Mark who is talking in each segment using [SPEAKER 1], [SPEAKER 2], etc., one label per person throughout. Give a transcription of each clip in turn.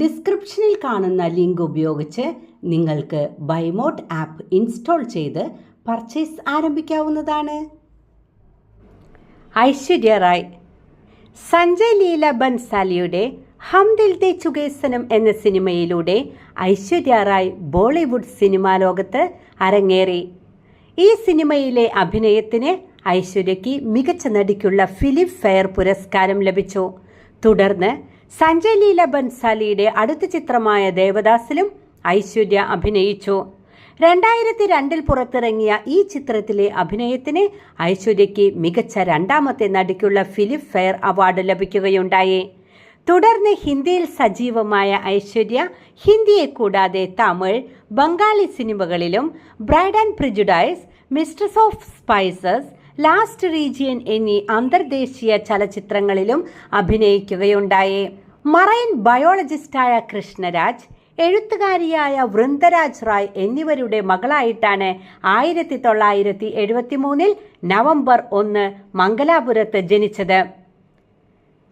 [SPEAKER 1] ഡിസ്ക്രിപ്ഷനിൽ കാണുന്ന ലിങ്ക് ഉപയോഗിച്ച് നിങ്ങൾക്ക് ബൈമോട്ട് ആപ്പ് ഇൻസ്റ്റാൾ ചെയ്ത് പർച്ചേസ് ആരംഭിക്കാവുന്നതാണ്. ഐശ്വര്യ റായ് സഞ്ജയ് ലീല ബൻസാലിയുടെ ഹം ദിൽ ദേ ചുകേസനം എന്ന സിനിമയിലൂടെ ഐശ്വര്യ റായ് ബോളിവുഡ് സിനിമാ ലോകത്ത് അരങ്ങേറി. ഈ സിനിമയിലെ അഭിനയത്തിന് ഐശ്വര്യയ്ക്ക് മികച്ച നടിക്കുള്ള ഫിലിം ഫെയർ പുരസ്കാരം ലഭിച്ചു. തുടർന്ന് സഞ്ജയ് ലീല ബൻസാലിയുടെ അടുത്ത ചിത്രമായ ദേവദാസിലും ഐശ്വര്യ അഭിനയിച്ചു. രണ്ടായിരത്തി രണ്ടിൽ പുറത്തിറങ്ങിയ ഈ ചിത്രത്തിലെ അഭിനയത്തിന് ഐശ്വര്യയ്ക്ക് മികച്ച രണ്ടാമത്തെ നടിക്കുള്ള ഫിലിം ഫെയർ അവാർഡ് ലഭിക്കുകയുണ്ടായി. തുടർന്ന് ഹിന്ദിയിൽ സജീവമായ ഐശ്വര്യ ഹിന്ദിയെ കൂടാതെ തമിഴ് ബംഗാളി സിനിമകളിലും bride and prejudice mistress of spices last legion എന്നീ അന്തർദേശീയ ചലച്ചിത്രങ്ങളിലും അഭിനയിക്കുകയുണ്ടായി. മറൈൻ ബയോളജിസ്റ്റായ കൃഷ്ണരാജ് എഴുത്തുകാരിയായ വൃന്ദരാജ് റായ് എന്നിവരുടെ മകളായിട്ടാണ് ആയിരത്തി തൊള്ളായിരത്തി എഴുപത്തി മൂന്നിൽ നവംബർ ഒന്ന് മംഗലാപുരത്ത് ജനിച്ചത്.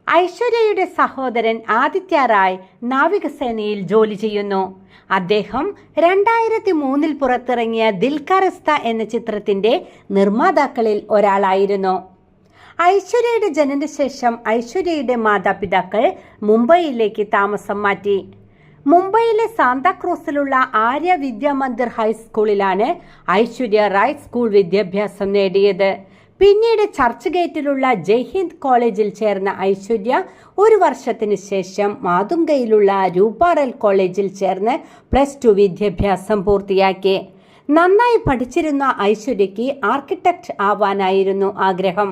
[SPEAKER 1] ഐശ്വര്യയുടെ സഹോദരൻ ആദിത്യ റായ് നാവികസേനയിൽ ജോലി ചെയ്യുന്നു. അദ്ദേഹം രണ്ടായിരത്തി മൂന്നിൽ പുറത്തിറങ്ങിയ ദിൽകാരസ്ത എന്ന ചിത്രത്തിന്റെ നിർമ്മാതാക്കളിൽ ഒരാളായിരുന്നു. ഐശ്വര്യയുടെ ജനനശേഷം ഐശ്വര്യയുടെ മാതാപിതാക്കൾ മുംബൈയിലേക്ക് താമസം മാറ്റി. മുംബൈയിലെ സാന്താക്രൂസിലുള്ള ആര്യ വിദ്യാമന്ദിർ ഹൈസ്കൂളിലാണ് ഐശ്വര്യ റായ് സ്കൂൾ വിദ്യാഭ്യാസം നേടിയത്. പിന്നീട് ചർച്ച് ഗേറ്റിലുള്ള ജയ്ഹിന്ദ് കോളേജിൽ ചേർന്ന ഐശ്വര്യ ഒരു വർഷത്തിന് ശേഷം മാതുങ്കയിലുള്ള രൂപാറൽ കോളേജിൽ ചേർന്ന് പ്ലസ് ടു വിദ്യാഭ്യാസം പൂർത്തിയാക്കി. നന്നായി പഠിച്ചിരുന്ന ഐശ്വര്യയ്ക്ക് ആർക്കിടെക്ട് ആവാനായിരുന്നു ആഗ്രഹം.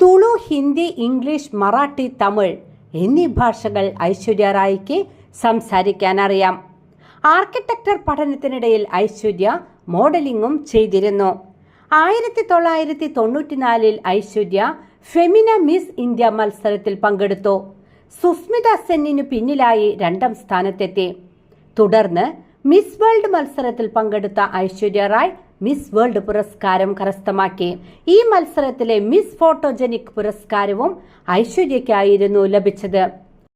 [SPEAKER 1] തുളു ഹിന്ദി ഇംഗ്ലീഷ് മറാഠി തമിഴ് എന്നീ ഭാഷകൾ ഐശ്വര്യ റായിക്ക് സംസാരിക്കാൻ അറിയാം ആർക്കിടെക്ചർ പഠനത്തിനിടയിൽ ഐശ്വര്യ മോഡലിംഗും ചെയ്തിരുന്നു. ആയിരത്തി തൊള്ളായിരത്തി തൊണ്ണൂറ്റിനാലിൽ ഐശ്വര്യ ഫെമിന മിസ് ഇന്ത്യ മത്സരത്തിൽ പങ്കെടുത്തു. സുസ്മിത സെന്നിനു പിന്നിലായി രണ്ടാം സ്ഥാനത്തെത്തി. തുടർന്ന് മിസ് വേൾഡ് മത്സരത്തിൽ പങ്കെടുത്ത ഐശ്വര്യ റായ് മിസ് വേൾഡ് പുരസ്കാരം കരസ്ഥമാക്കി. ഈ മത്സരത്തിലെ മിസ് ഫോട്ടോജനിക് പുരസ്കാരവും ഐശ്വര്യയ്ക്കായിരുന്നു ലഭിച്ചത്.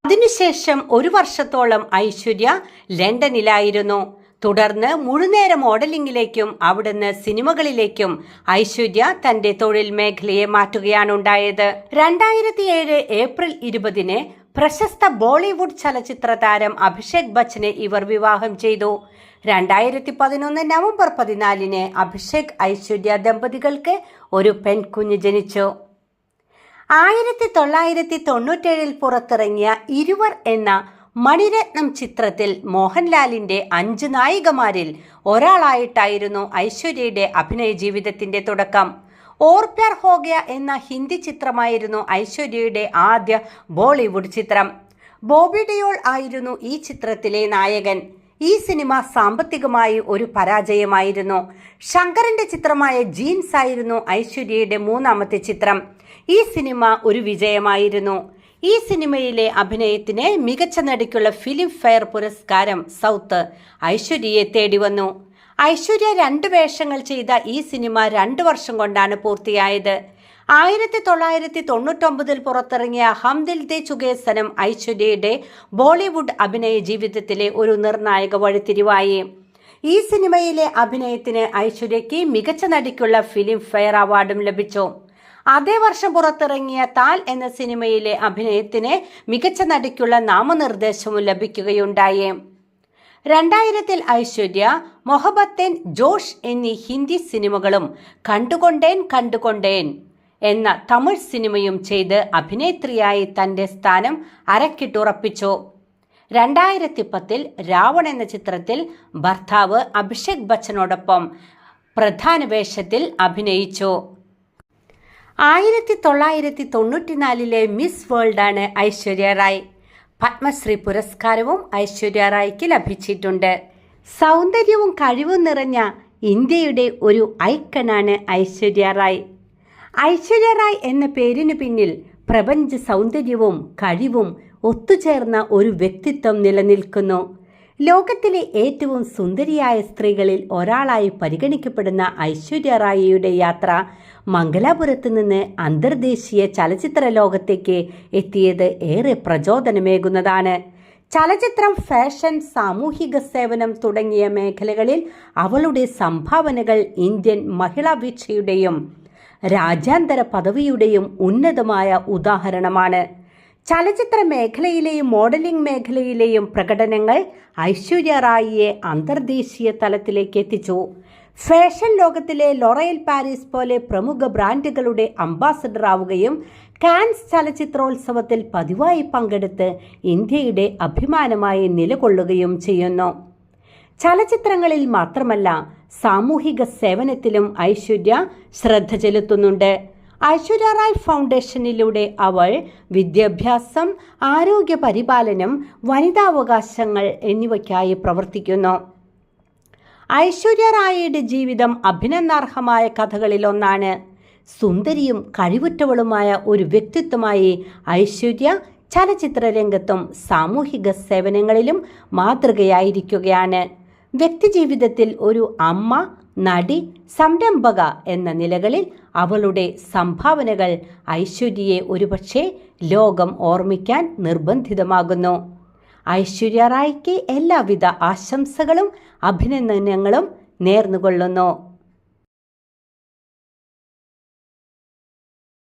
[SPEAKER 1] അതിനുശേഷം ഒരു വർഷത്തോളം ഐശ്വര്യ ലണ്ടനിലായിരുന്നു. തുടർന്ന് മുഴുനേര മോഡലിംഗിലേക്കും അവിടുന്ന് സിനിമകളിലേക്കും ഐശ്വര്യ തന്റെ തൊഴിൽ മേഖലയെ മാറ്റുകയാണുണ്ടായത്. രണ്ടായിരത്തി ഏഴ് ഏപ്രിൽ ഇരുപതിന് പ്രശസ്ത ബോളിവുഡ് ചലച്ചിത്ര താരം അഭിഷേക് ബച്ചനെ ഇവർ വിവാഹം ചെയ്തു. രണ്ടായിരത്തി പതിനൊന്ന് നവംബർ പതിനാലിന് അഭിഷേക് ഐശ്വര്യ ദമ്പതികൾക്ക് ഒരു പെൺകുഞ്ഞ് ജനിച്ചു. ആയിരത്തി തൊള്ളായിരത്തി തൊണ്ണൂറ്റേഴിൽ പുറത്തിറങ്ങിയ ഇരുവർ എന്ന മണിരത്നം ചിത്രത്തിൽ മോഹൻലാലിന്റെ അഞ്ച് നായികമാരിൽ ഒരാളായിട്ടായിരുന്നു ഐശ്വര്യയുടെ അഭിനയ ജീവിതത്തിന്റെ തുടക്കം. ഓർ പ്യാർ ഹോഗയ എന്ന ഹിന്ദി ചിത്രമായിരുന്നു ഐശ്വര്യയുടെ ആദ്യ ബോളിവുഡ് ചിത്രം. ബോബി ഡിയോൾ ആയിരുന്നു ഈ ചിത്രത്തിലെ നായകൻ. ഈ സിനിമ സാമ്പത്തികമായി ഒരു പരാജയമായിരുന്നു. ശങ്കറിന്റെ ചിത്രമായ ജീൻസ് ആയിരുന്നു ഐശ്വര്യയുടെ മൂന്നാമത്തെ ചിത്രം. ഈ സിനിമ ഒരു വിജയമായിരുന്നു. ഈ സിനിമയിലെ അഭിനയത്തിന് മികച്ച നടിക്കുള്ള ഫിലിം ഫെയർ പുരസ്കാരം സൗത്ത് ഐശ്വര്യയെ തേടി വന്നു. ഐശ്വര്യ രണ്ട് വേഷങ്ങൾ ചെയ്ത ഈ സിനിമ രണ്ട് വർഷം കൊണ്ടാണ് പൂർത്തിയായത്. ആയിരത്തി തൊള്ളായിരത്തി തൊണ്ണൂറ്റൊമ്പതിൽ പുറത്തിറങ്ങിയ ഹംദിൽ ദേ ചുകേസനം ഐശ്വര്യയുടെ ബോളിവുഡ് അഭിനയ ജീവിതത്തിലെ ഒരു നിർണായക വഴിത്തിരിവായി. ഈ സിനിമയിലെ അഭിനയത്തിന് ഐശ്വര്യയ്ക്ക് മികച്ച നടിക്കുള്ള ഫിലിം ഫെയർ അവാർഡും ലഭിച്ചു. അതേ വർഷം പുറത്തിറങ്ങിയ താൽ എന്ന സിനിമയിലെ അഭിനയത്തിന് മികച്ച നടിക്കുള്ള നാമനിർദ്ദേശവും ലഭിക്കുകയുണ്ടായി. രണ്ടായിരത്തിൽ ഐശ്വര്യ മൊഹബത്തേൻ ജോഷ് എന്നീ ഹിന്ദി സിനിമകളും കണ്ടുകൊണ്ടേൻ കണ്ടുകൊണ്ടേൻ എന്ന തമിഴ് സിനിമയും ചെയ്ത് അഭിനേത്രിയായി തന്റെ സ്ഥാനം അരക്കിട്ടുറപ്പിച്ചു. രണ്ടായിരത്തി പത്തിൽ രാവൺ എന്ന ചിത്രത്തിൽ ഭർത്താവ് അഭിഷേക് ബച്ചനോടൊപ്പം പ്രധാന വേഷത്തിൽ അഭിനയിച്ചു. ആയിരത്തി തൊള്ളായിരത്തി തൊണ്ണൂറ്റിനാലിലെ മിസ് വേൾഡാണ് ഐശ്വര്യ റായ്. പത്മശ്രീ പുരസ്കാരവും ഐശ്വര്യ റായ്ക്ക് ലഭിച്ചിട്ടുണ്ട്. സൗന്ദര്യവും കഴിവും നിറഞ്ഞ ഇന്ത്യയുടെ ഒരു ഐക്കണാണ് ഐശ്വര്യ റായ്. ഐശ്വര്യ റായ് എന്ന പേരിന് പിന്നിൽ പ്രപഞ്ച സൗന്ദര്യവും കഴിവും ഒത്തുചേർന്ന ഒരു വ്യക്തിത്വം നിലനിൽക്കുന്നു. ലോകത്തിലെ ഏറ്റവും സുന്ദരിയായ സ്ത്രീകളിൽ ഒരാളായി പരിഗണിക്കപ്പെടുന്ന ഐശ്വര്യ റായിയുടെ യാത്ര മംഗലാപുരത്ത് നിന്ന് അന്തർദേശീയ ചലച്ചിത്ര ലോകത്തേക്ക് എത്തിയത് ഏറെ പ്രചോദനമേകുന്നതാണ്. ചലച്ചിത്രം ഫാഷൻ സാമൂഹിക സേവനം തുടങ്ങിയ മേഖലകളിൽ അവളുടെ സംഭാവനകൾ ഇന്ത്യൻ മഹിളാ വീക്ഷയുടെയും രാജ്യാന്തര പദവിയുടെയും ഉന്നതമായ ഉദാഹരണമാണ്. ചലച്ചിത്ര മേഖലയിലെയും മോഡലിംഗ് മേഖലയിലെയും പ്രകടനങ്ങൾ ഐശ്വര്യ റായിയെ അന്തർദേശീയ തലത്തിലേക്ക് എത്തിച്ചു. ഫാഷൻ ലോകത്തിലെ ലൊറയൽ പാരീസ് പോലെ പ്രമുഖ ബ്രാൻഡുകളുടെ അംബാസഡർ ആവുകയും കാൻസ് ചലച്ചിത്രോത്സവത്തിൽ പതിവായി പങ്കെടുത്ത് ഇന്ത്യയുടെ അഭിമാനമായി നിലകൊള്ളുകയും ചെയ്യുന്നു. ചലച്ചിത്രങ്ങളിൽ മാത്രമല്ല സാമൂഹിക സേവനത്തിലും ഐശ്വര്യ ശ്രദ്ധ ചെലുത്തുന്നുണ്ട്. ഐശ്വര്യ റായ് ഫൗണ്ടേഷനിലൂടെ അവൾ വിദ്യാഭ്യാസം ആരോഗ്യ പരിപാലനം വനിതാവകാശങ്ങൾ എന്നിവയ്ക്കായി പ്രവർത്തിക്കുന്നു. ഐശ്വര്യ റായിയുടെ ജീവിതം അഭിനന്ദാർഹമായ കഥകളിലൊന്നാണ്. സുന്ദരിയും കഴിവുറ്റവളുമായ ഒരു വ്യക്തിത്വമായി ഐശ്വര്യ ചലച്ചിത്ര രംഗത്തും സാമൂഹിക സേവനങ്ങളിലും മാതൃകയായിരിക്കുകയാണ്. വ്യക്തിജീവിതത്തിൽ ഒരു അമ്മ നടി സംരംഭക എന്ന നിലകളിൽ അവളുടെ സംഭാവനകൾ ഐശ്വര്യയെ ഒരുപക്ഷെ ലോകം ഓർമ്മിക്കാൻ നിർബന്ധിതമാകുന്നു. ഐശ്വര്യ റായ്ക്ക് എല്ലാവിധ ആശംസകളും അഭിനന്ദനങ്ങളും നേർന്നുകൊള്ളുന്നു.